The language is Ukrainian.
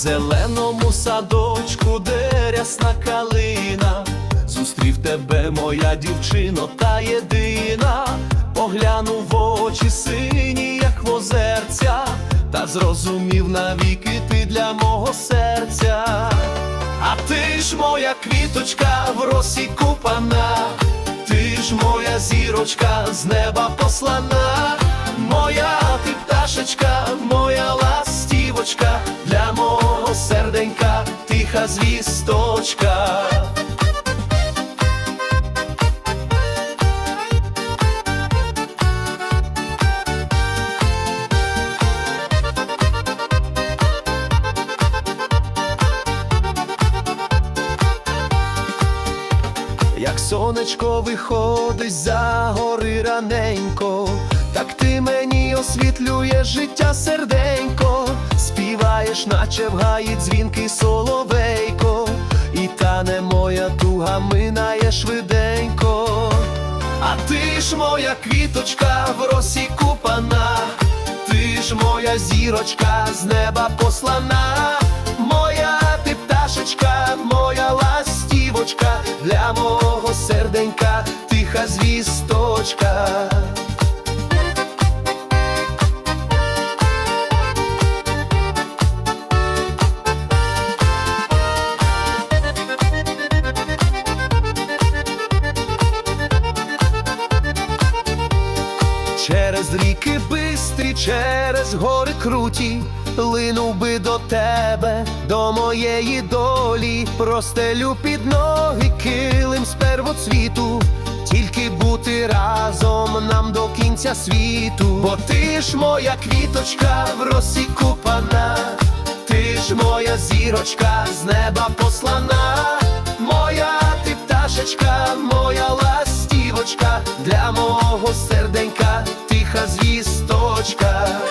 зеленому садочку, де рясна калина, зустрів тебе, моя дівчино, та єдина, поглянув в очі сині, як в озерця, та зрозумів навіки ти для мого серця. А ти ж моя квіточка в росі купана, ти ж моя зірочка з неба послана, серденька, тиха звісточка. Як сонечко виходить за гори раненько, так ти мені освітлюєш життя серденько, співаєш, наче в гаї дзвінкий соловейко, і тане моя туга минає швиденько. А ти ж моя квіточка в росі купана, ти ж моя зірочка з неба послана, моя ти пташечка, моя ластівочка, для мого серденька, тиха звісточка. Через ріки бистрі, через гори круті, линув би до тебе, до моєї долі, простелю під ноги килим з первоцвіту, тільки бути разом нам до кінця світу, бо ти ж моя квіточка в росі купана, ти ж моя зірочка з неба послана, моя ти пташечка, моя ластівочка, для мого серденька, тиха звісточка.